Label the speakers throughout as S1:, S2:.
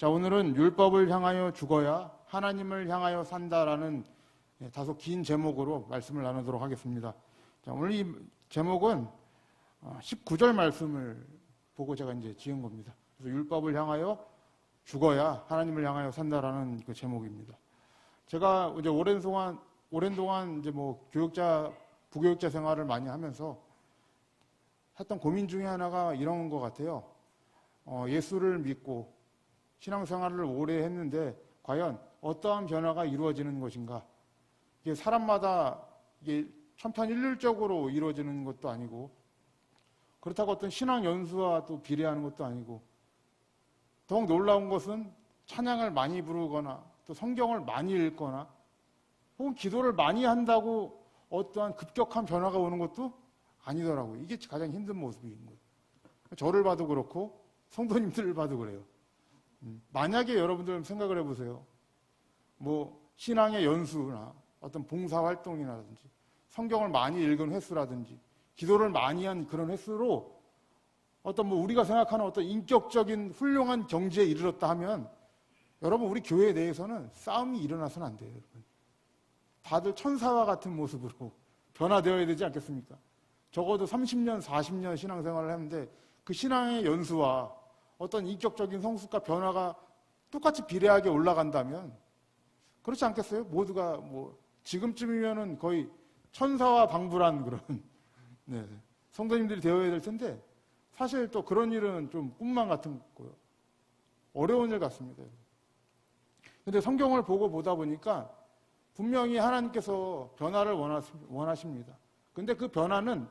S1: 자, 오늘은 율법을 향하여 죽어야 하나님을 향하여 산다라는 예, 다소 긴 제목으로 말씀을 나누도록 하겠습니다. 자, 오늘 이 제목은 19절 말씀을 보고 제가 이제 지은 겁니다. 그래서 율법을 향하여 죽어야 하나님을 향하여 산다라는 그 제목입니다. 제가 이제 오랜 동안 오랜 동안 이제 뭐 교육자 부교육자 생활을 많이 하면서 했던 고민 중에 하나가 이런 것 같아요. 어, 예수를 믿고 신앙생활을 오래 했는데 과연 어떠한 변화가 이루어지는 것인가? 이게 사람마다 이게 천편일률적으로 이루어지는 것도 아니고 그렇다고 어떤 신앙 연수와 또 비례하는 것도 아니고 더욱 놀라운 것은 찬양을 많이 부르거나 또 성경을 많이 읽거나 혹은 기도를 많이 한다고 어떠한 급격한 변화가 오는 것도 아니더라고요. 이게 가장 힘든 모습인 거예요. 저를 봐도 그렇고 성도님들을 봐도 그래요. 음, 만약에 여러분들 생각을 해보세요. 뭐 신앙의 연수나 어떤 봉사 활동이라든지 성경을 많이 읽은 횟수라든지 기도를 많이 한 그런 횟수로 어떤 뭐 우리가 생각하는 어떤 인격적인 훌륭한 경지에 이르렀다 하면 여러분 우리 교회 내에서는 싸움이 일어나서는 안 돼요, 여러분. 다들 천사와 같은 모습으로 변화되어야 되지 않겠습니까? 적어도 30년, 40년 신앙생활을 했는데 그 신앙의 연수와 어떤 인격적인 성숙과 변화가 똑같이 비례하게 올라간다면 그렇지 않겠어요? 모두가 뭐 지금쯤이면은 거의 천사와 방불한 그런 네, 성도님들이 되어야 될 텐데 사실 또 그런 일은 좀 꿈만 같은 거예요. 어려운 일 같습니다. 근데 성경을 보고 보다 보니까 분명히 하나님께서 변화를 원하십니다. 근데 그 변화는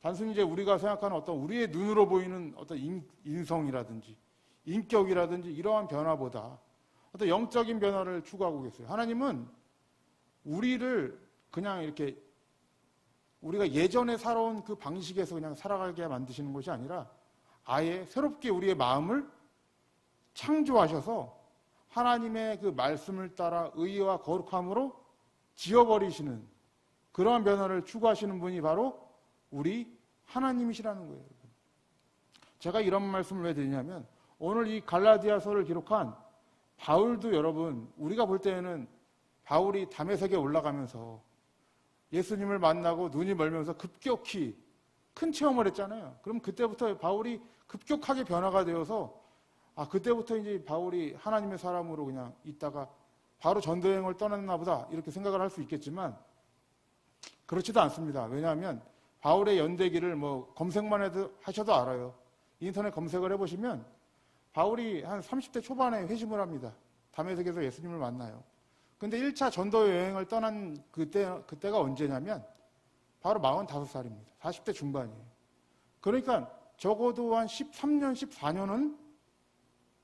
S1: 단순히 이제 우리가 생각하는 어떤 우리의 눈으로 보이는 어떤 인, 성이라든지 인격이라든지 이러한 변화보다 어떤 영적인 변화를 추구하고 계세요. 하나님은 우리를 그냥 이렇게 우리가 예전에 살아온 그 방식에서 그냥 살아가게 만드시는 것이 아니라 아예 새롭게 우리의 마음을 창조하셔서 하나님의 그 말씀을 따라 의와 거룩함으로 지어버리시는 그러한 변화를 추구하시는 분이 바로 우리 하나님이시라는 거예요. 제가 이런 말씀을 왜 드리냐면 오늘 이 갈라디아서를 기록한 바울도 여러분 우리가 볼 때에는 바울이 담에색에 올라가면서 예수님을 만나고 눈이 멀면서 급격히 큰 체험을 했잖아요. 그럼 그때부터 바울이 급격하게 변화가 되어서 아 그때부터 이제 바울이 하나님의 사람으로 그냥 있다가 바로 전도여행을 떠났나 보다 이렇게 생각을 할 수 있겠지만 그렇지도 않습니다. 왜냐하면 바울의 연대기를 뭐 검색만 해도 하셔도 알아요. 인터넷 검색을 해보시면 바울이 한 30대 초반에 회심을 합니다. 담에색에서 예수님을 만나요. 근데 1차 전도 여행을 떠난 그때, 그때가 언제냐면 바로 45살입니다. 40대 중반이에요. 그러니까 적어도 한 13년, 14년은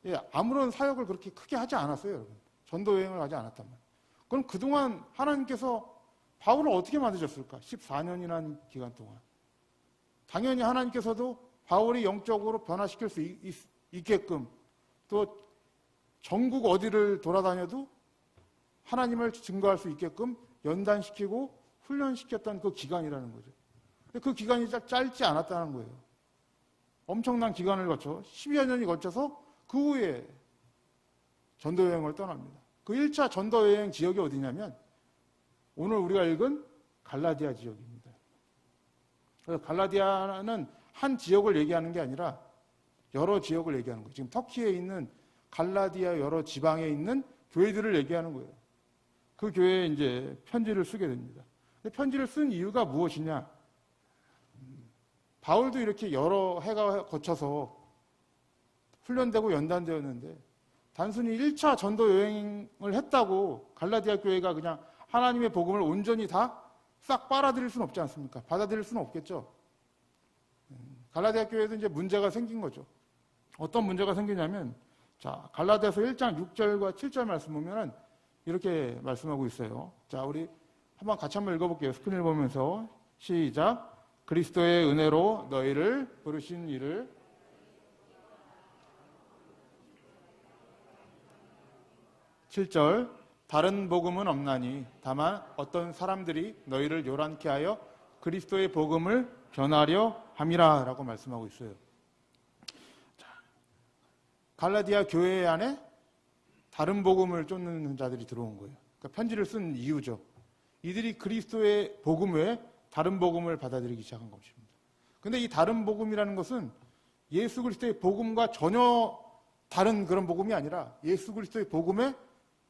S1: 예, 아무런 사역을 그렇게 크게 하지 않았어요, 여러분. 전도 여행을 하지 않았단 말이에요. 그럼 그동안 하나님께서 바울을 어떻게 만드셨을까? 14년이라는 기간 동안. 당연히 하나님께서도 바울이 영적으로 변화시킬 수 있, 있게끔 또 전국 어디를 돌아다녀도 하나님을 증거할 수 있게끔 연단시키고 훈련시켰던 그 기간이라는 거죠. 그 기간이 짧지 않았다는 거예요. 엄청난 기간을 거쳐 10여 년이 거쳐서 그 후에 전도 여행을 떠납니다. 그 1차 전도 여행 지역이 어디냐면 오늘 우리가 읽은 갈라디아 지역입니다. 그래서 갈라디아는 한 지역을 얘기하는 게 아니라 여러 지역을 얘기하는 거예요. 지금 터키에 있는 갈라디아 여러 지방에 있는 교회들을 얘기하는 거예요. 그 교회에 이제 편지를 쓰게 됩니다. 편지를 쓴 이유가 무엇이냐? 바울도 이렇게 여러 해가 거쳐서 훈련되고 연단되었는데 단순히 1차 전도 여행을 했다고 갈라디아 교회가 그냥 하나님의 복음을 온전히 다 싹 빨아들일 수는 없지 않습니까? 받아들일 수는 없겠죠. 갈라디아 교회에도 이제 문제가 생긴 거죠. 어떤 문제가 생기냐면 자, 갈라디아서 1장 6절과 7절 말씀 보면은 이렇게 말씀하고 있어요. 자, 우리 한번 같이 한번 읽어볼게요. 스크린을 보면서 시작. 그리스도의 은혜로 너희를 부르신 이를 (7절) 다른 복음은 없나니 다만 어떤 사람들이 너희를 요란케 하여 그리스도의 복음을 변하려 함이라라고 말씀하고 있어요. 갈라디아 교회 안에 다른 복음을 쫓는 자들이 들어온 거예요. 그러니까 편지를 쓴 이유죠. 이들이 그리스도의 복음 외에 다른 복음을 받아들이기 시작한 것입니다. 근데 이 다른 복음이라는 것은 예수 그리스도의 복음과 전혀 다른 그런 복음이 아니라 예수 그리스도의 복음에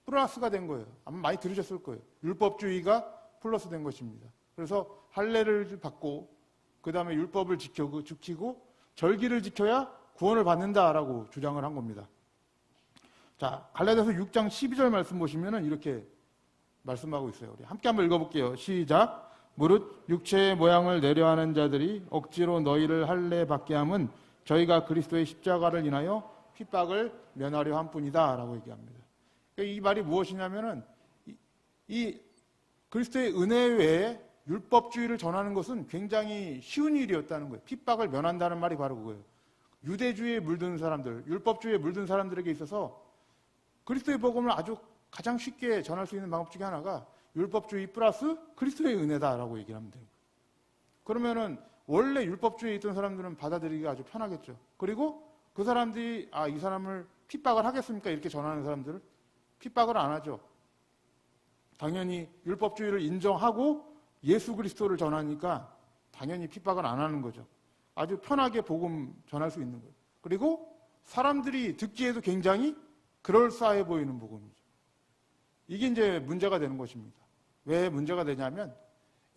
S1: 플러스가 된 거예요. 아마 많이 들으셨을 거예요. 율법주의가 플러스 된 것입니다. 그래서 할례를 받고 그 다음에 율법을 지키고, 지키고 절기를 지켜야 구원을 받는다라고 주장을 한 겁니다. 자, 갈라디아서 6장 12절 말씀 보시면은 이렇게 말씀하고 있어요. 우리 함께 한번 읽어볼게요. 시작. 무릇 육체의 모양을 내려하는 자들이 억지로 너희를 할례 받게 함은 저희가 그리스도의 십자가를 인하여 핍박을 면하려 한 뿐이다라고 얘기합니다. 이 말이 무엇이냐면은 이, 이 그리스도의 은혜 외에 율법주의를 전하는 것은 굉장히 쉬운 일이었다는 거예요. 핍박을 면한다는 말이 바로 그거예요. 유대주의에 물든 사람들, 율법주의에 물든 사람들에게 있어서 그리스도의 복음을 아주 가장 쉽게 전할 수 있는 방법 중에 하나가 율법주의 플러스 그리스도의 은혜다라고 얘기를 하면 돼요. 그러면은 원래 율법주의에 있던 사람들은 받아들이기가 아주 편하겠죠. 그리고 그 사람들이 아, 이 사람을 핍박을 하겠습니까? 이렇게 전하는 사람들을 핍박을 안 하죠. 당연히 율법주의를 인정하고 예수 그리스도를 전하니까 당연히 핍박을 안 하는 거죠. 아주 편하게 복음 전할 수 있는 거예요. 그리고 사람들이 듣기에도 굉장히 그럴싸해 보이는 복음이죠. 이게 이제 문제가 되는 것입니다. 왜 문제가 되냐면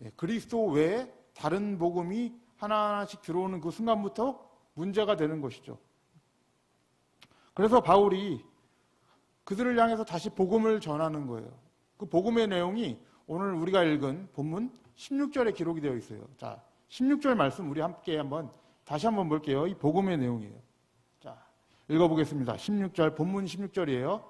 S1: 예, 그리스도 외에 다른 복음이 하나하나씩 들어오는 그 순간부터 문제가 되는 것이죠. 그래서 바울이 그들을 향해서 다시 복음을 전하는 거예요. 그 복음의 내용이 오늘 우리가 읽은 본문 16절에 기록이 되어 있어요. 자, 16절 말씀 우리 함께 한번 다시 한번 볼게요. 이 복음의 내용이에요. 자, 읽어보겠습니다. 16절, 본문 16절이에요.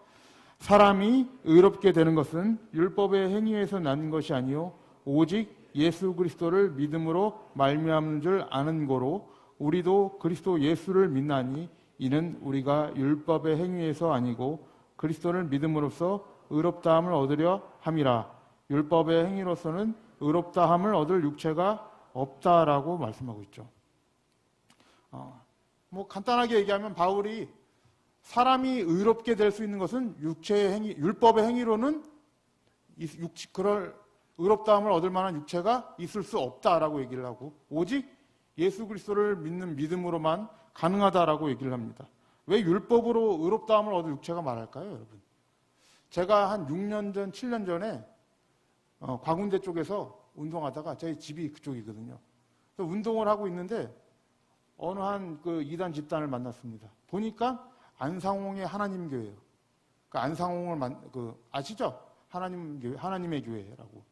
S1: 사람이 의롭게 되는 것은 율법의 행위에서 난 것이 아니요 오직 예수 그리스도를 믿음으로 말미암는 줄 아는 거로 우리도 그리스도 예수를 믿나니 이는 우리가 율법의 행위에서 아니고 그리스도를 믿음으로써 의롭다함을 얻으려 함이라 율법의 행위로서는 의롭다함을 얻을 육체가 없다라고 말씀하고 있죠. 어, 뭐 간단하게 얘기하면 바울이 사람이 의롭게 될 수 있는 것은 육체의 행위, 율법의 행위로는 육, 그럴 의롭다함을 얻을 만한 육체가 있을 수 없다라고 얘기를 하고 오직 예수 그리스도를 믿는 믿음으로만 가능하다라고 얘기를 합니다. 왜 율법으로 의롭다함을 얻을 육체가 말할까요, 여러분? 제가 한 6년 전, 7년 전에 어, 광운대 쪽에서 운동하다가 저희 집이 그쪽이거든요. 그래서 운동을 하고 있는데 어느 한 그 이단 집단을 만났습니다. 보니까 안상홍의 하나님 교회예요. 그 안상홍을 만, 그 아시죠? 하나님 교회, 하나님의 교회라고.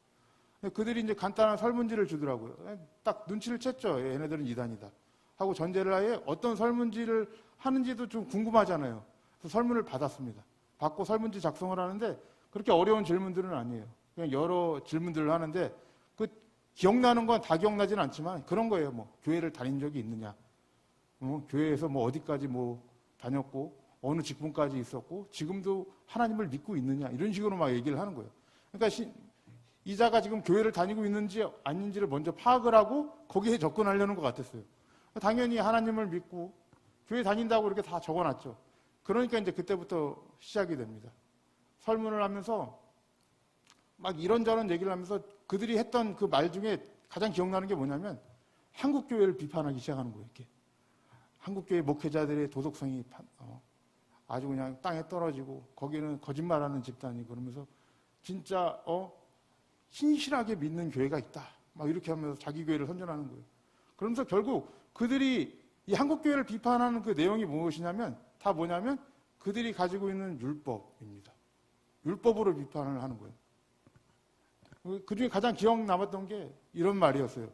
S1: 그들이 이제 간단한 설문지를 주더라고요. 딱 눈치를 챘죠. 얘네들은 이단이다. 하고 전제를 하에 어떤 설문지를 하는지도 좀 궁금하잖아요. 그래서 설문을 받았습니다. 받고 설문지 작성을 하는데 그렇게 어려운 질문들은 아니에요. 그냥 여러 질문들을 하는데 그 기억나는 건 다 기억나지는 않지만 그런 거예요. 뭐 교회를 다닌 적이 있느냐. 어, 교회에서 뭐 어디까지 뭐 다녔고 어느 직분까지 있었고 지금도 하나님을 믿고 있느냐 이런 식으로 막 얘기를 하는 거예요. 그러니까 시, 이자가 지금 교회를 다니고 있는지 아닌지를 먼저 파악을 하고 거기에 접근하려는 것 같았어요. 당연히 하나님을 믿고 교회 다닌다고 이렇게 다 적어놨죠. 그러니까 이제 그때부터 시작이 됩니다. 설문을 하면서 막 이런저런 얘기를 하면서 그들이 했던 그 말 중에 가장 기억나는 게 뭐냐면 한국 교회를 비판하기 시작하는 거예요. 이렇게 한국 교회 목회자들의 도덕성이 어, 아주 그냥 땅에 떨어지고 거기는 거짓말하는 집단이 그러면서 진짜 어 신실하게 믿는 교회가 있다. 막 이렇게 하면서 자기 교회를 선전하는 거예요. 그러면서 결국 그들이 이 한국 교회를 비판하는 그 내용이 무엇이냐면 다 뭐냐면 그들이 가지고 있는 율법입니다. 율법으로 비판을 하는 거예요. 그 중에 가장 기억 남았던 게 이런 말이었어요.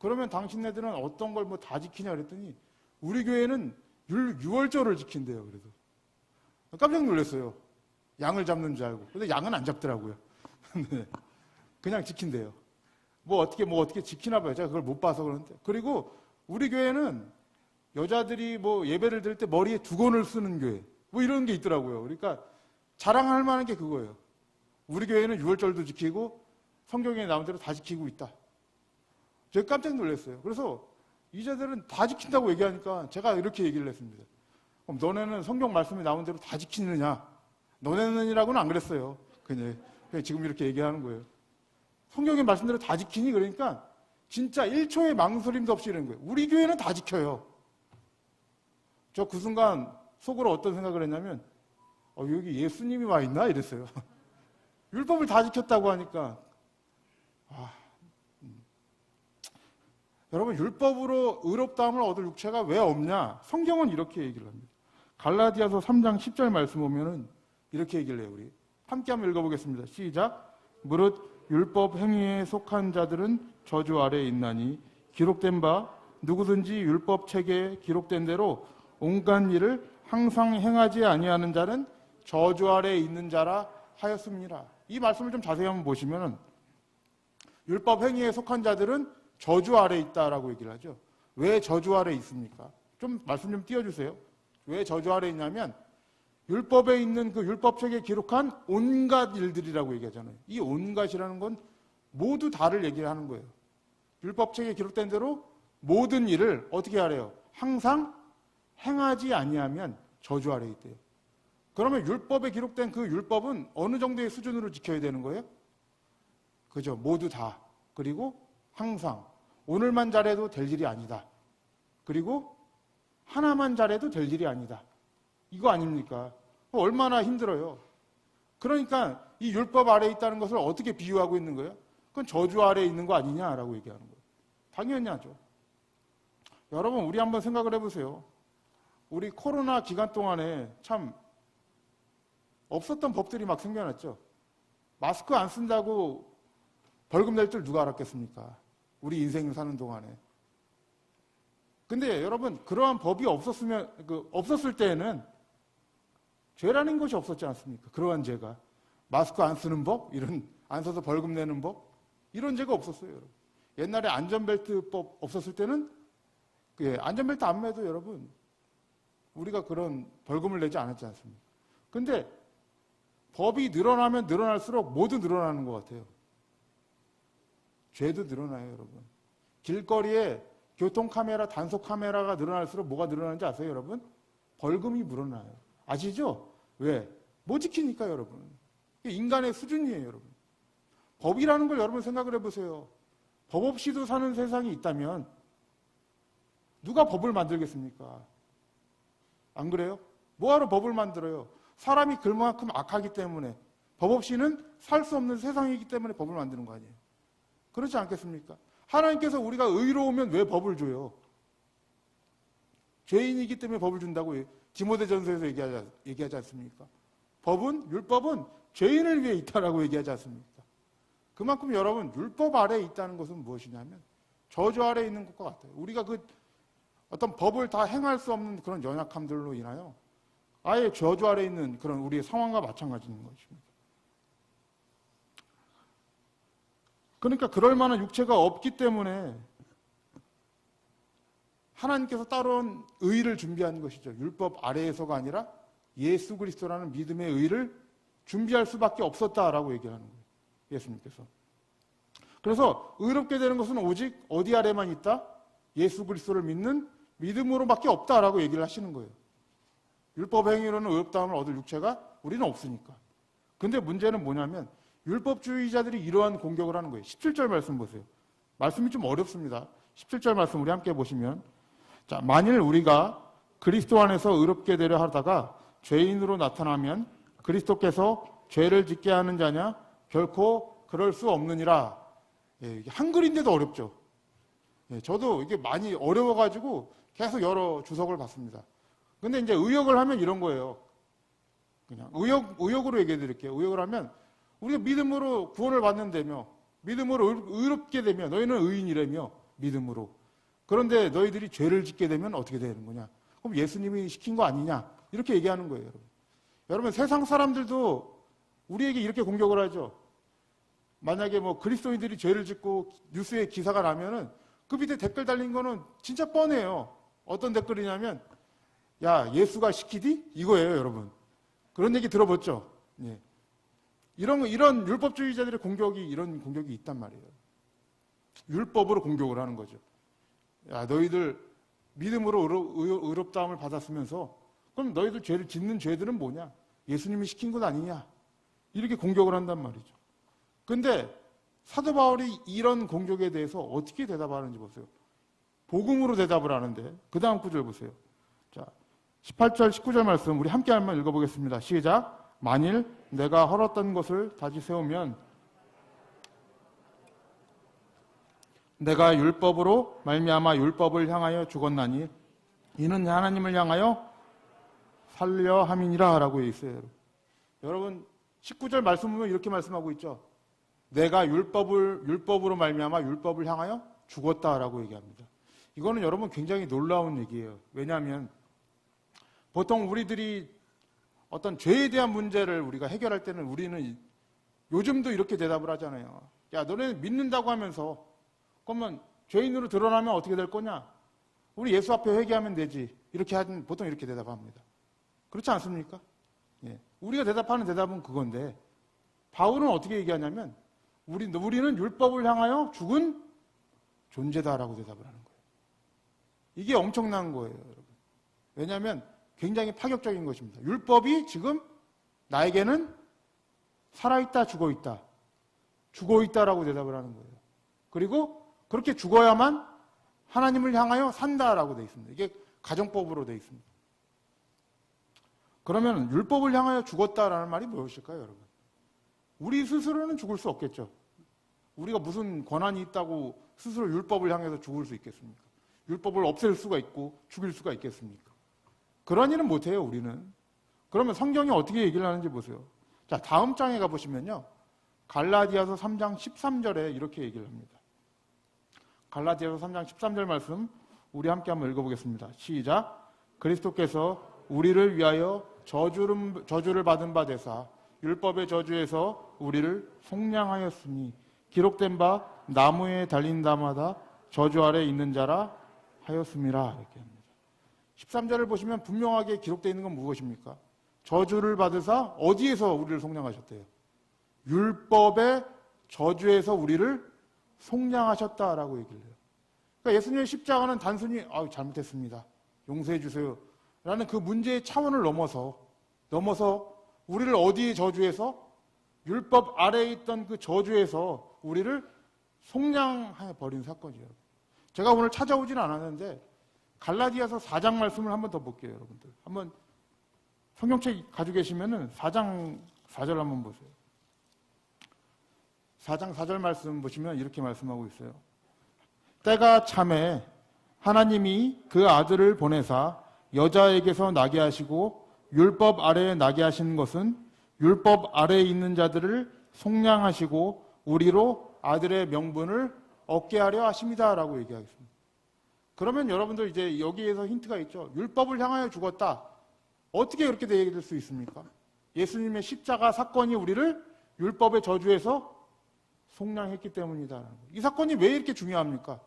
S1: 그러면 당신네들은 어떤 걸 뭐 다 지키냐 그랬더니 우리 교회는 율, 유월절을 지킨대요. 그래서 깜짝 놀랐어요. 양을 잡는 줄 알고. 근데 양은 안 잡더라고요. 네. 그냥 지킨대요. 뭐 어떻게 뭐 어떻게 지키나 봐요. 제가 그걸 못 봐서 그러는데. 그리고 우리 교회는 여자들이 뭐 예배를 드릴 때 머리에 두건을 쓰는 교회. 뭐 이런 게 있더라고요. 그러니까 자랑할 만한 게 그거예요. 우리 교회는 유월절도 지키고 성경에 나온 대로 다 지키고 있다. 제가 깜짝 놀랐어요. 그래서 이자들은 다 지킨다고 얘기하니까 제가 이렇게 얘기를 했습니다. 그럼 너네는 성경 말씀이 나온 대로 다 지키느냐? 너네는이라고는 안 그랬어요. 그냥, 그냥 지금 이렇게 얘기하는 거예요. 성경의 말씀대로 다 지키니 그러니까 진짜 1초의 망설임도 없이 이러는 거예요. 우리 교회는 다 지켜요. 저 그 순간 속으로 어떤 생각을 했냐면 어, 여기 예수님이 와 있나 이랬어요. 율법을 다 지켰다고 하니까 아, 음. 여러분 율법으로 의롭다함을 얻을 육체가 왜 없냐? 성경은 이렇게 얘기를 합니다. 갈라디아서 3장 10절 말씀 보면은 이렇게 얘기를 해요, 우리. 함께 한번 읽어보겠습니다. 시작. 무릇 율법 행위에 속한 자들은 저주 아래에 있나니 기록된 바 누구든지 율법 책에 기록된 대로 온갖 일을 항상 행하지 아니하는 자는 저주 아래에 있는 자라 하였습니다. 이 말씀을 좀 자세히 한번 보시면은 율법 행위에 속한 자들은 저주 아래에 있다라고 얘기를 하죠. 왜 저주 아래에 있습니까? 좀 말씀 좀 띄워주세요. 왜 저주 아래에 있냐면 율법에 있는 그 율법책에 기록한 온갖 일들이라고 얘기하잖아요. 이 온갖이라는 건 모두 다를 얘기를 하는 거예요. 율법책에 기록된 대로 모든 일을 어떻게 하래요? 항상 행하지 아니하면 저주 아래에 있대요. 그러면 율법에 기록된 그 율법은 어느 정도의 수준으로 지켜야 되는 거예요? 그죠? 모두 다. 그리고 항상 오늘만 잘해도 될 일이 아니다. 그리고 하나만 잘해도 될 일이 아니다. 이거 아닙니까? 얼마나 힘들어요. 그러니까 이 율법 아래에 있다는 것을 어떻게 비유하고 있는 거예요? 그건 저주 아래에 있는 거 아니냐라고 얘기하는 거예요. 당연히 하죠. 여러분, 우리 한번 생각을 해보세요. 우리 코로나 기간 동안에 참 없었던 법들이 막 생겨났죠. 마스크 안 쓴다고 벌금 낼 줄 누가 알았겠습니까? 우리 인생 사는 동안에. 근데 여러분, 그러한 법이 없었으면, 그, 없었을 때에는 죄라는 것이 없었지 않습니까? 그러한 죄가. 마스크 안 쓰는 법? 이런, 안 써서 벌금 내는 법? 이런 죄가 없었어요, 여러분. 옛날에 안전벨트법 없었을 때는, 예, 안전벨트 안 매도 여러분, 우리가 그런 벌금을 내지 않았지 않습니까? 근데 법이 늘어나면 늘어날수록 모두 늘어나는 것 같아요. 죄도 늘어나요, 여러분. 길거리에 교통카메라, 단속카메라가 늘어날수록 뭐가 늘어나는지 아세요, 여러분? 벌금이 늘어나요. 아시죠? 왜? 못 지키니까, 여러분. 인간의 수준이에요, 여러분. 법이라는 걸 여러분 생각을 해보세요. 법 없이도 사는 세상이 있다면 누가 법을 만들겠습니까? 안 그래요? 뭐하러 법을 만들어요? 사람이 그만큼 악하기 때문에 법 없이는 살 수 없는 세상이기 때문에 법을 만드는 거 아니에요? 그렇지 않겠습니까? 하나님께서 우리가 의로우면 왜 법을 줘요? 죄인이기 때문에 법을 준다고 디모데전서에서 얘기하지, 얘기하지 않습니까? 법은 율법은 죄인을 위해 있다라고 얘기하지 않습니까? 그만큼 여러분 율법 아래에 있다는 것은 무엇이냐면 저주 아래에 있는 것과 같아요. 우리가 그 어떤 법을 다 행할 수 없는 그런 연약함들로 인하여 아예 저주 아래에 있는 그런 우리의 상황과 마찬가지인 것입니다. 그러니까 그럴 만한 육체가 없기 때문에 하나님께서 따로운 의를 준비한 것이죠. 율법 아래에서가 아니라 예수 그리스도라는 믿음의 의를 준비할 수밖에 없었다라고 얘기하는 거예요. 예수님께서. 그래서 의롭게 되는 것은 오직 어디 아래만 있다? 예수 그리스도를 믿는 믿음으로밖에 없다라고 얘기를 하시는 거예요. 율법 행위로는 의롭다함을 얻을 육체가 우리는 없으니까. 근데 문제는 뭐냐면 율법주의자들이 이러한 공격을 하는 거예요. 17절 말씀 보세요. 말씀이 좀 어렵습니다. 17절 말씀 우리 함께 보시면 자, 만일 우리가 그리스도 안에서 의롭게 되려 하다가 죄인으로 나타나면 그리스도께서 죄를 짓게 하는 자냐? 결코 그럴 수 없느니라. 예, 한글인데도 어렵죠. 예, 저도 이게 많이 어려워가지고 계속 여러 주석을 봤습니다. 근데 이제 의역을 하면 이런 거예요. 그냥 의역, 의역으로 얘기해 드릴게요. 의역을 하면 우리가 믿음으로 구원을 받는다며 믿음으로 의롭게 되면 너희는 의인이라며 믿음으로 그런데 너희들이 죄를 짓게 되면 어떻게 되는 거냐? 그럼 예수님이 시킨 거 아니냐? 이렇게 얘기하는 거예요, 여러분. 여러분 세상 사람들도 우리에게 이렇게 공격을 하죠. 만약에 뭐 그리스도인들이 죄를 짓고 뉴스에 기사가 나면은 그 밑에 댓글 달린 거는 진짜 뻔해요. 어떤 댓글이냐면 야 예수가 시키디 이거예요, 여러분. 그런 얘기 들어봤죠? 예. 이런 이런 율법주의자들의 공격이 이런 공격이 있단 말이에요. 율법으로 공격을 하는 거죠. 야 너희들 믿음으로 의롭, 다함을 받았으면서 그럼 너희들 죄를 짓는 죄들은 뭐냐? 예수님이 시킨 것 아니냐? 이렇게 공격을 한단 말이죠. 근데 사도 바울이 이런 공격에 대해서 어떻게 대답하는지 보세요. 복음으로 대답을 하는데 그 다음 구절 보세요. 자, 18절, 19절 말씀 우리 함께 한번 읽어보겠습니다. 시작. 만일 내가 헐었던 것을 다시 세우면 내가 율법으로 말미암아 율법을 향하여 죽었나니 이는 하나님을 향하여 살려 함이니라 라고 있어요. 여러분 19절 말씀 보면 이렇게 말씀하고 있죠. 내가 율법을 율법으로 말미암아 율법을 향하여 죽었다라고 얘기합니다. 이거는 여러분 굉장히 놀라운 얘기예요. 왜냐하면 보통 우리들이 어떤 죄에 대한 문제를 우리가 해결할 때는 우리는 요즘도 이렇게 대답을 하잖아요. 야, 너네 믿는다고 하면서 그러면 죄인으로 드러나면 어떻게 될 거냐? 우리 예수 앞에 회개하면 되지. 이렇게 하는 보통 이렇게 대답합니다. 그렇지 않습니까? 예. 우리가 대답하는 대답은 그건데 바울은 어떻게 얘기하냐면 우리 우리는 율법을 향하여 죽은 존재다라고 대답을 하는 거예요. 이게 엄청난 거예요, 여러분. 왜냐하면 굉장히 파격적인 것입니다. 율법이 지금 나에게는 살아있다, 죽어있다. 죽어있다라고 대답을 하는 거예요. 그리고 그렇게 죽어야만 하나님을 향하여 산다라고 되어 있습니다. 이게 가정법으로 되어 있습니다. 그러면 율법을 향하여 죽었다라는 말이 무엇일까요, 여러분? 우리 스스로는 죽을 수 없겠죠. 우리가 무슨 권한이 있다고 스스로 율법을 향해서 죽을 수 있겠습니까? 율법을 없앨 수가 있고 죽일 수가 있겠습니까? 그런 일은 못해요, 우리는. 그러면 성경이 어떻게 얘기를 하는지 보세요. 자, 다음 장에 가보시면요. 갈라디아서 3장 13절에 이렇게 얘기를 합니다. 갈라디아서 3장 13절 말씀 우리 함께 한번 읽어보겠습니다. 시작. 그리스도께서 우리를 위하여 저주를, 저주를 받은 바 되사 율법의 저주에서 우리를 속량하였으니 기록된 바 나무에 달린 자마다 저주 아래 있는 자라 하였음이라 이렇게 합니다. 13절을 보시면 분명하게 기록되어 있는 건 무엇입니까? 저주를 받으사 어디에서 우리를 속량하셨대요? 율법의 저주에서 우리를 속량하셨다라고 얘기를 해요. 그러니까 예수님의 십자가는 단순히 아 잘못했습니다. 용서해 주세요. 라는 그 문제의 차원을 넘어서 넘어서 우리를 어디에 저주해서 율법 아래에 있던 그 저주에서 우리를 속량해 버린 사건이에요. 제가 오늘 찾아오지는 않았는데 갈라디아서 4장 말씀을 한번 더 볼게요, 여러분들. 한번 성경책 가지고 계시면은 4장 4절 한번 보세요. 4장 4절 말씀 보시면 이렇게 말씀하고 있어요. 때가 참에 하나님이 그 아들을 보내사 여자에게서 나게 하시고 율법 아래에 나게 하신 것은 율법 아래에 있는 자들을 속량하시고 우리로 아들의 명분을 얻게 하려 하십니다 라고 얘기하겠습니다. 그러면 여러분들 이제 여기에서 힌트가 있죠. 율법을 향하여 죽었다. 어떻게 그렇게 되게 수 있습니까? 예수님의 십자가 사건이 우리를 율법의 저주에서 속량했기 때문이다. 이 사건이 왜 이렇게 중요합니까?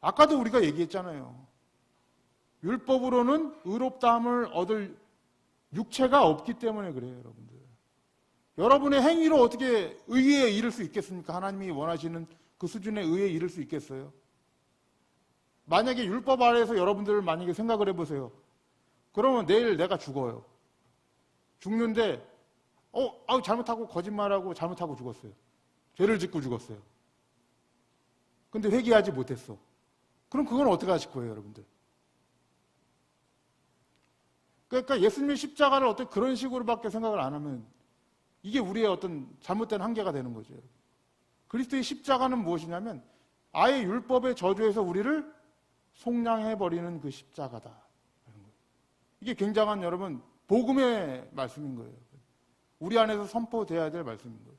S1: 아까도 우리가 얘기했잖아요. 율법으로는 의롭다함을 얻을 육체가 없기 때문에 그래요, 여러분들. 여러분의 행위로 어떻게 의에 이를 수 있겠습니까? 하나님이 원하시는 그 수준의 의에 이를 수 있겠어요? 만약에 율법 아래에서 여러분들 만약에 생각을 해보세요. 그러면 내일 내가 죽어요. 죽는데, 어, 아우, 잘못하고 거짓말하고 잘못하고 죽었어요. 죄를 짓고 죽었어요. 근데 회개하지 못했어. 그럼 그건 어떻게 하실 거예요, 여러분들? 그러니까 예수님의 십자가를 어떤 그런 식으로밖에 생각을 안 하면 이게 우리의 어떤 잘못된 한계가 되는 거죠. 그리스도의 십자가는 무엇이냐면 아예 율법의 저주에서 우리를 속량해 버리는 그 십자가다. 이게 굉장한 여러분 복음의 말씀인 거예요. 우리 안에서 선포돼야 될 말씀인 거예요.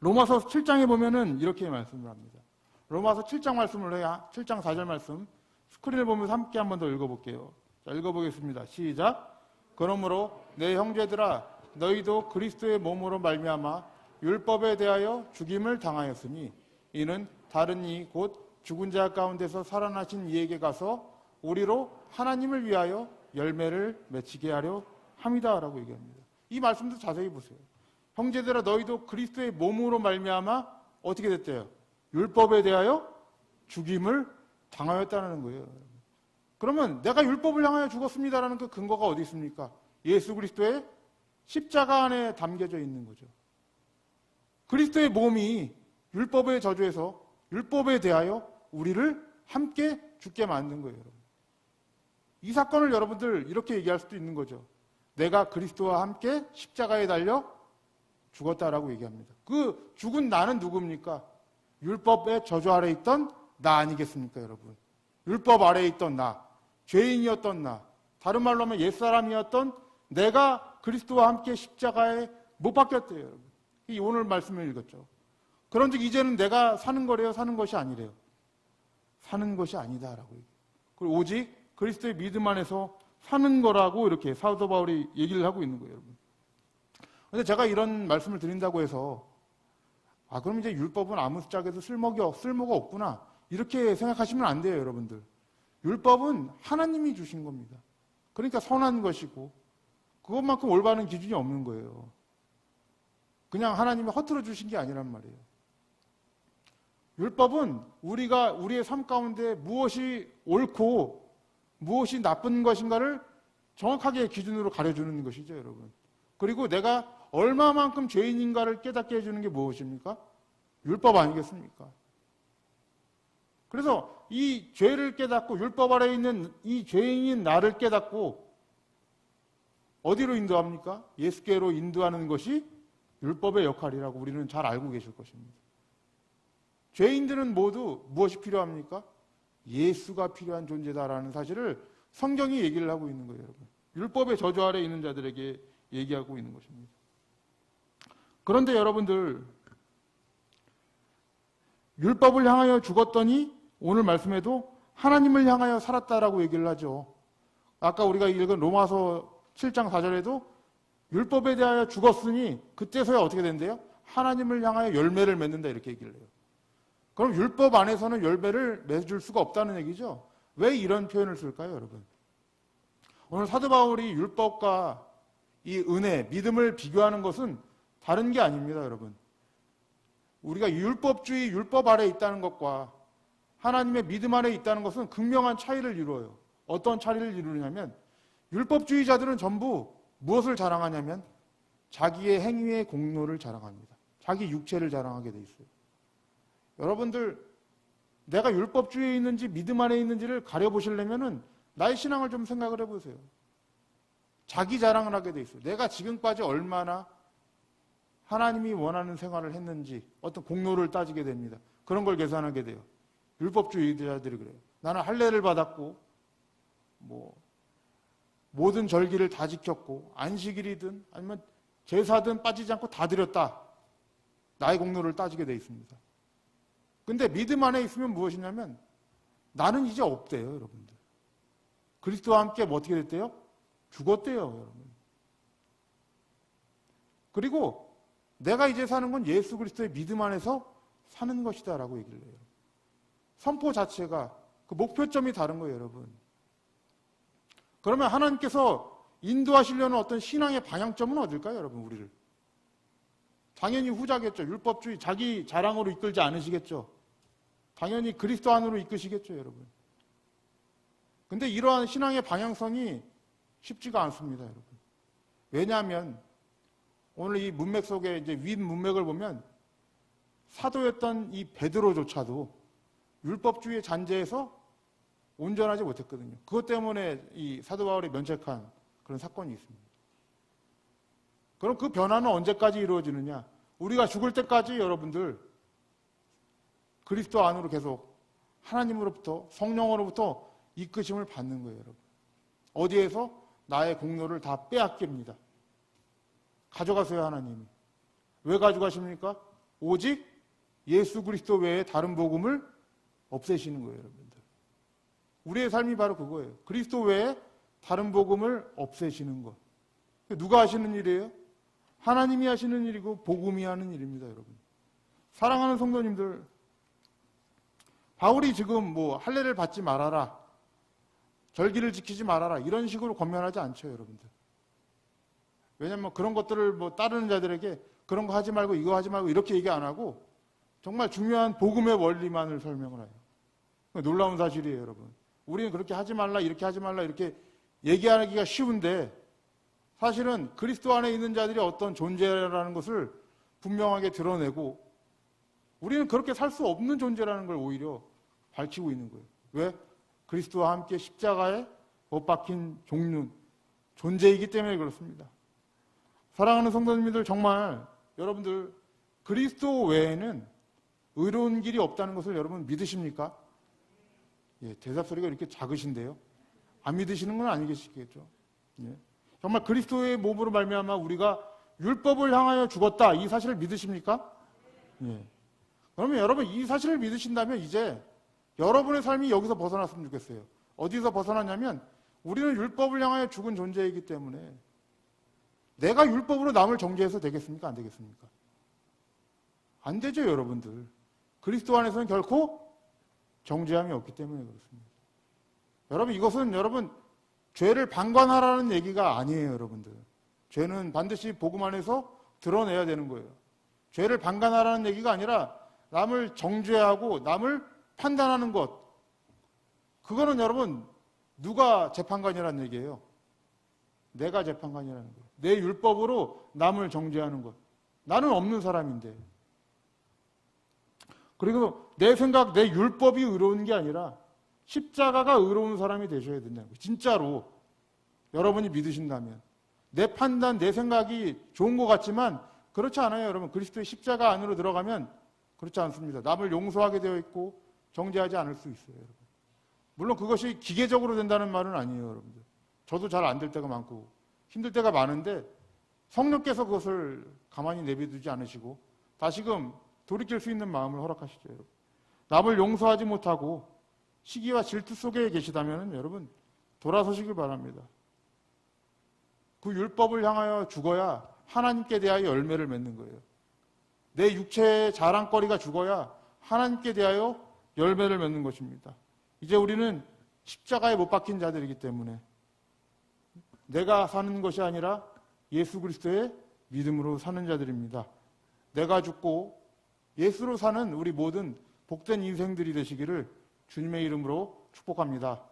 S1: 로마서 7장에 보면은 이렇게 말씀을 합니다. 로마서 7장 말씀을 해야 7장 4절 말씀 스크린을 보면서 함께 한번 더 읽어볼게요. 자, 읽어보겠습니다. 시작. 그러므로 내 형제들아 너희도 그리스도의 몸으로 말미암아 율법에 대하여 죽임을 당하였으니 이는 다른 이 곧 죽은 자 가운데서 살아나신 이에게 가서 우리로 하나님을 위하여 열매를 맺히게 하려 함이다라고 얘기합니다. 이 말씀도 자세히 보세요. 형제들아 너희도 그리스도의 몸으로 말미암아 어떻게 됐대요? 율법에 대하여 죽임을 당하였다는 거예요. 그러면 내가 율법을 향하여 죽었습니다라는 그 근거가 어디 있습니까? 예수 그리스도의 십자가 안에 담겨져 있는 거죠. 그리스도의 몸이 율법의 저주에서 율법에 대하여 우리를 함께 죽게 만든 거예요. 여러분. 이 사건을 여러분들 이렇게 얘기할 수도 있는 거죠. 내가 그리스도와 함께 십자가에 달려 죽었다라고 얘기합니다. 그 죽은 나는 누굽니까? 율법의 저주 아래 있던 나 아니겠습니까, 여러분? 율법 아래에 있던 나, 죄인이었던 나, 다른 말로 하면 옛사람이었던 내가 그리스도와 함께 십자가에 못 박혔대요, 여러분. 이 오늘 말씀을 읽었죠. 그런즉 이제는 내가 사는 거래요, 사는 것이 아니래요. 사는 것이 아니다라고. 그리고 오직 그리스도의 믿음 안에서 사는 거라고 이렇게 사도 바울이 얘기를 하고 있는 거예요, 여러분. 근데 제가 이런 말씀을 드린다고 해서 아, 그럼 이제 율법은 아무 짝에도 쓸모가, 쓸모가 없구나. 이렇게 생각하시면 안 돼요, 여러분들. 율법은 하나님이 주신 겁니다. 그러니까 선한 것이고, 그것만큼 올바른 기준이 없는 거예요. 그냥 하나님이 허투루 주신 게 아니란 말이에요. 율법은 우리가 우리의 삶 가운데 무엇이 옳고 무엇이 나쁜 것인가를 정확하게 기준으로 가려주는 것이죠, 여러분. 그리고 내가 얼마만큼 죄인인가를 깨닫게 해주는 게 무엇입니까? 율법 아니겠습니까? 그래서 이 죄를 깨닫고 율법 아래 있는 이 죄인인 나를 깨닫고 어디로 인도합니까? 예수께로 인도하는 것이 율법의 역할이라고 우리는 잘 알고 계실 것입니다. 죄인들은 모두 무엇이 필요합니까? 예수가 필요한 존재다라는 사실을 성경이 얘기를 하고 있는 거예요, 여러분. 율법의 저주 아래 있는 자들에게 얘기하고 있는 것입니다. 그런데 여러분들, 율법을 향하여 죽었더니 오늘 말씀에도 하나님을 향하여 살았다라고 얘기를 하죠. 아까 우리가 읽은 로마서 7장 4절에도 율법에 대하여 죽었으니 그때서야 어떻게 된대요? 하나님을 향하여 열매를 맺는다 이렇게 얘기를 해요. 그럼 율법 안에서는 열매를 맺을 수가 없다는 얘기죠. 왜 이런 표현을 쓸까요, 여러분? 오늘 사도 바울이 율법과 이 은혜, 믿음을 비교하는 것은 다른 게 아닙니다, 여러분. 우리가 율법주의, 율법 아래 있다는 것과 하나님의 믿음 아래 있다는 것은 극명한 차이를 이루어요. 어떤 차이를 이루냐면 율법주의자들은 전부 무엇을 자랑하냐면 자기의 행위의 공로를 자랑합니다. 자기 육체를 자랑하게 돼 있어요. 여러분들 내가 율법주의에 있는지 믿음 안에 있는지를 가려보시려면은 나의 신앙을 좀 생각을 해보세요. 자기 자랑을 하게 돼 있어요. 내가 지금까지 얼마나 하나님이 원하는 생활을 했는지 어떤 공로를 따지게 됩니다. 그런 걸 계산하게 돼요. 율법주의자들이 그래요. 나는 할례를 받았고 뭐 모든 절기를 다 지켰고 안식일이든 아니면 제사든 빠지지 않고 다 드렸다. 나의 공로를 따지게 돼 있습니다. 근데 믿음 안에 있으면 무엇이냐면 나는 이제 없대요, 여러분들. 그리스도와 함께 뭐 어떻게 됐대요? 죽었대요, 여러분. 그리고 내가 이제 사는 건 예수 그리스도의 믿음 안에서 사는 것이다라고 얘기를 해요. 선포 자체가 그 목표점이 다른 거예요, 여러분. 그러면 하나님께서 인도하시려는 어떤 신앙의 방향점은 어딜까요, 여러분, 우리를? 당연히 후자겠죠. 율법주의, 자기 자랑으로 이끌지 않으시겠죠. 당연히 그리스도 안으로 이끄시겠죠, 여러분. 근데 이러한 신앙의 방향성이 쉽지가 않습니다, 여러분. 왜냐하면 오늘 이 문맥 속에 이제 윗 문맥을 보면 사도였던 이 베드로조차도 율법주의의 잔재에서 온전하지 못했거든요. 그것 때문에 이 사도 바울이 면책한 그런 사건이 있습니다. 그럼 그 변화는 언제까지 이루어지느냐? 우리가 죽을 때까지 여러분들 그리스도 안으로 계속 하나님으로부터 성령으로부터 이끄심을 받는 거예요, 여러분. 어디에서 나의 공로를 다 빼앗깁니다. 가져가세요, 하나님이. 왜 가져가십니까? 오직 예수 그리스도 외에 다른 복음을 없애시는 거예요, 여러분들. 우리의 삶이 바로 그거예요. 그리스도 외에 다른 복음을 없애시는 것. 누가 하시는 일이에요? 하나님이 하시는 일이고 복음이 하는 일입니다, 여러분. 사랑하는 성도님들, 바울이 지금 뭐 할례를 받지 말아라, 절기를 지키지 말아라 이런 식으로 권면하지 않죠, 여러분들. 왜냐하면 그런 것들을 뭐 따르는 자들에게 그런 거 하지 말고 이거 하지 말고 이렇게 얘기 안 하고 정말 중요한 복음의 원리만을 설명을 해요. 놀라운 사실이에요, 여러분. 우리는 그렇게 하지 말라, 이렇게 하지 말라, 이렇게 얘기하기가 쉬운데 사실은 그리스도 안에 있는 자들이 어떤 존재라는 것을 분명하게 드러내고 우리는 그렇게 살 수 없는 존재라는 걸 오히려 밝히고 있는 거예요. 왜? 그리스도와 함께 십자가에 못 박힌 종류, 존재이기 때문에 그렇습니다. 사랑하는 성도님들 정말 여러분들 그리스도 외에는 의로운 길이 없다는 것을 여러분 믿으십니까? 예, 대답 소리가 이렇게 작으신데요. 안 믿으시는 건 아니겠죠. 예. 정말 그리스도의 몸으로 말미암아 우리가 율법을 향하여 죽었다 이 사실을 믿으십니까? 예. 그러면 여러분 이 사실을 믿으신다면 이제 여러분의 삶이 여기서 벗어났으면 좋겠어요. 어디서 벗어났냐면 우리는 율법을 향하여 죽은 존재이기 때문에 내가 율법으로 남을 정죄해서 되겠습니까? 안 되겠습니까? 안 되죠, 여러분들. 그리스도 안에서는 결코 정죄함이 없기 때문에 그렇습니다. 여러분 이것은 여러분 죄를 방관하라는 얘기가 아니에요, 여러분들. 죄는 반드시 복음 안에서 드러내야 되는 거예요. 죄를 방관하라는 얘기가 아니라 남을 정죄하고 남을 판단하는 것. 그거는 여러분 누가 재판관이라는 얘기예요? 내가 재판관이라는 거예요. 내 율법으로 남을 정죄하는 것. 나는 없는 사람인데. 그리고 내 생각, 내 율법이 의로운 게 아니라 십자가가 의로운 사람이 되셔야 된다는 거예요. 진짜로. 여러분이 믿으신다면. 내 판단, 내 생각이 좋은 것 같지만 그렇지 않아요, 여러분. 그리스도의 십자가 안으로 들어가면 그렇지 않습니다. 남을 용서하게 되어 있고 정죄하지 않을 수 있어요, 여러분. 물론 그것이 기계적으로 된다는 말은 아니에요, 여러분들. 저도 잘 안 될 때가 많고 힘들 때가 많은데 성령께서 그것을 가만히 내비두지 않으시고 다시금 돌이킬 수 있는 마음을 허락하시죠, 여러분. 남을 용서하지 못하고 시기와 질투 속에 계시다면 여러분 돌아서시길 바랍니다. 그 율법을 향하여 죽어야 하나님께 대하여 열매를 맺는 거예요. 내 육체의 자랑거리가 죽어야 하나님께 대하여 열매를 맺는 것입니다. 이제 우리는 십자가에 못 박힌 자들이기 때문에 내가 사는 것이 아니라 예수 그리스도의 믿음으로 사는 자들입니다. 내가 죽고 예수로 사는 우리 모든 복된 인생들이 되시기를 주님의 이름으로 축복합니다.